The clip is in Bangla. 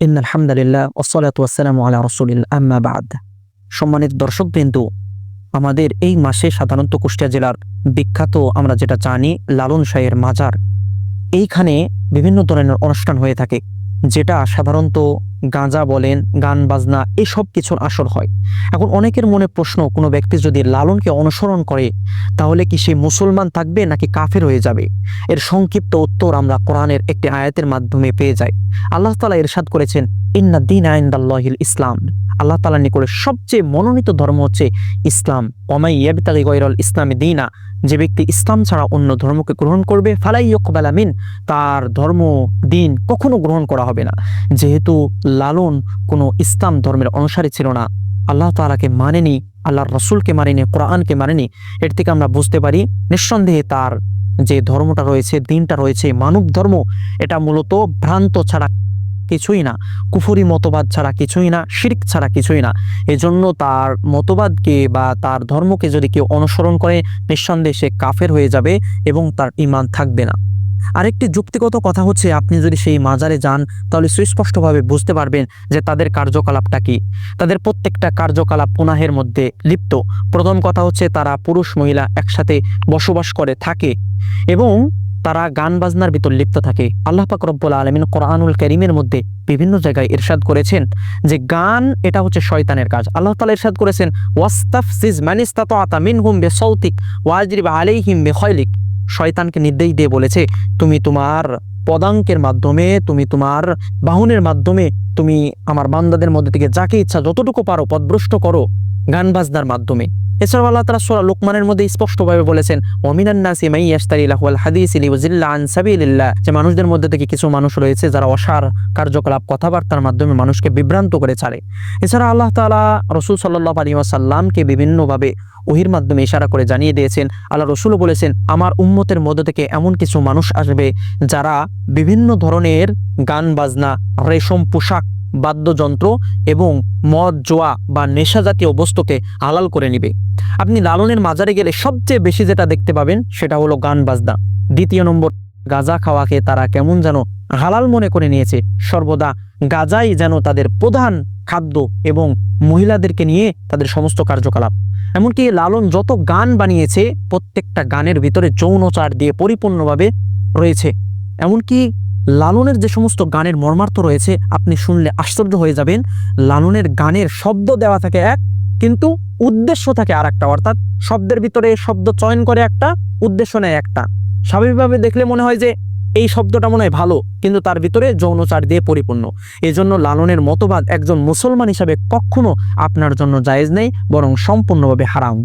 ইন আলহামদুলিল্লাহ ওসলাত ওয়াসালাম আল্লাহ রসুলিল সম্মানিত দর্শকবৃন্দু আমাদের এই মাসে সাধারণত কুষ্টিয়া জেলার বিখ্যাত, আমরা যেটা জানি, লালন শাহের মাজার। এইখানে বিভিন্ন ধরনের অনুষ্ঠান হয়ে থাকে। যেটা সাধারণত গাঁজা বলেন, গান বাজনা এসব কিছুর আসর হয়। এখন অনেকের মনে প্রশ্ন, কোনো ব্যক্তি যদি লালনকে অনুসরণ করে, তাহলে কি সে মুসলমান থাকবে নাকি কাফের হয়ে যাবে? এর সংক্ষিপ্ত উত্তর আমরা কোরআনের একটি আয়াতের মাধ্যমে পেয়ে যাই। আল্লাহ তালা ইরশাদ করেছেন, ইন্না দিন আইন্দাল্লাহিল ইসলাম। আল্লাহ তালা নিকটে সবচেয়ে মনোনীত ধর্ম হচ্ছে ইসলাম। ওমাই ইয়াবিতালি গৈরল ইসলামী দিনা। যে ব্যক্তি ইসলাম ছাড়া অন্য ধর্মকে গ্রহণ করবে, ফালাই ইয়কবালামিন তার ধর্ম, দিন কখনো গ্রহণ করা হবে না। যেহেতু লালন কোনো ইসলাম ধর্মের অনুসারী ছিল না, আল্লাহ তালাকে মানেনি, আল্লাহর রসুলকে মানেনি, কোরআনকে মানেনি, এর থেকে আমরা বুঝতে পারি নিঃসন্দেহে তার যে ধর্মটা রয়েছে, দিনটা রয়েছে মানব ধর্ম, এটা মূলত ভ্রান্ত ছাড়া কিছুই না। কুফুরি মতবাদ ছাড়া কিছুই না, শিরিক ছাড়া কিছুই না। এজন্য তার মতবাদকে বা তার ধর্মকে যদি কেউ অনুসরণ করে, নিঃসন্দেহে সে কাফের হয়ে যাবে এবং তার ইমান থাকবে না। আরেকটি যুক্তিগত কথা হচ্ছে, আপনি যদি সেই মাজারে যান, তাহলে সুস্পষ্টভাবে বুঝতে পারবেন যে তাদের কার্যকলাপটা কি। তাদের প্রত্যেকটা কার্যকলাপ পুনাহের মধ্যে লিপ্ত। প্রথম কথা হচ্ছে, তারা পুরুষ, মহিলা একসাথে বসবাস করে, থাকে। এবং তারা গান বাজনার ভিতর লিপ্ত থাকে। আল্লাহ পাক রব্বুল আলমিন কোরআনুল করিমের মধ্যে বিভিন্ন জায়গায় ইরশাদ করেছেন যে গান এটা হচ্ছে শয়তানের কাজ। আল্লাহ তালা ইরশাদ করেছেন, ওয়াস্তাফসিজ মানিস্তাত আতা মিনহুম বে সৌতিক ওয়াজরিব আলাইহিম বে খয়লিক শয়তানকে নির্দেশ দিয়ে বলেছে, তুমি তোমার পদাঙ্কের মাধ্যমে, তুমি তোমার বাহনের মাধ্যমে, তুমি আমার বান্দাদের মধ্যে থেকে যাকে ইচ্ছা যতটুকু পারো পদভ্রষ্ট করো গান বাজনার মাধ্যমে। এছাড়াও আল্লাহ তালা সোরা লোকমানের মধ্যে স্পষ্টভাবে বলেছেন অমিনান্নাসি মাই ইয়াস্তারি লাহুয়াল হাদিস লিউজিল্লা আন সাবিলিল্লাহ। যে মানুষদের মধ্যে থেকে কিছু মানুষ রয়েছে যারা অসার কার্যকলাপ, কথাবার্তার মাধ্যমে মানুষকে বিভ্রান্ত করে ছাড়ে। এছাড়া আল্লাহ তাআলা রসুল সাল্লাহ আলী ওয়াসাল্লামকে বিভিন্নভাবে ওহির মাধ্যমে ইশারা করে জানিয়ে দিয়েছেন, আল্লাহ রসুলও বলেছেন, আমার উম্মতের মধ্য থেকে এমন কিছু মানুষ আসবে যারা বিভিন্ন ধরনের গান, বাজনা, রেশম পোশাক বাদ্যযন্ত্র এবং মদ, জোয়া বা নেশা জাতীয় বস্তুকে হালাল করে নিবে। আপনি লালনের মাজারে গেলে সবচেয়ে বেশি যেটা দেখতে পাবেন, সেটা হলো গান বাজনা। দ্বিতীয় নম্বর, গাজা খাওয়াকে তারা কেমন যেন হালাল মনে করে নিয়েছে। সর্বদা গাজাই যেন তাদের প্রধান খাদ্য এবং মহিলাদেরকে নিয়ে তাদের সমস্ত কার্যকলাপ। এমনকি লালন যত গান বানিয়েছে, প্রত্যেকটা গানের ভিতরে যৌনচার দিয়ে পরিপূর্ণভাবে রয়েছে। এমনকি লালনের যে সমস্ত গানের মর্মার্থ রয়েছে, আপনি শুনলে আশ্চর্য হয়ে যাবেন। লালনের গানের শব্দ দেওয়া থাকে এক, কিন্তু উদ্দেশ্য থাকে আর একটা অর্থাৎ শব্দের ভিতরে শব্দ চয়ন করে একটা, উদ্দেশ্য নেয় একটা। স্বাভাবিকভাবে দেখলে মনে হয় যে এই শব্দটা মনে হয় ভালো, কিন্তু তার ভিতরে যৌনচার দিয়ে পরিপূর্ণ। এজন্য লালনের মতবাদ একজন মুসলমান হিসাবে কখনো আপনার জন্য জায়েজ নেই, বরং সম্পূর্ণভাবে হারাম।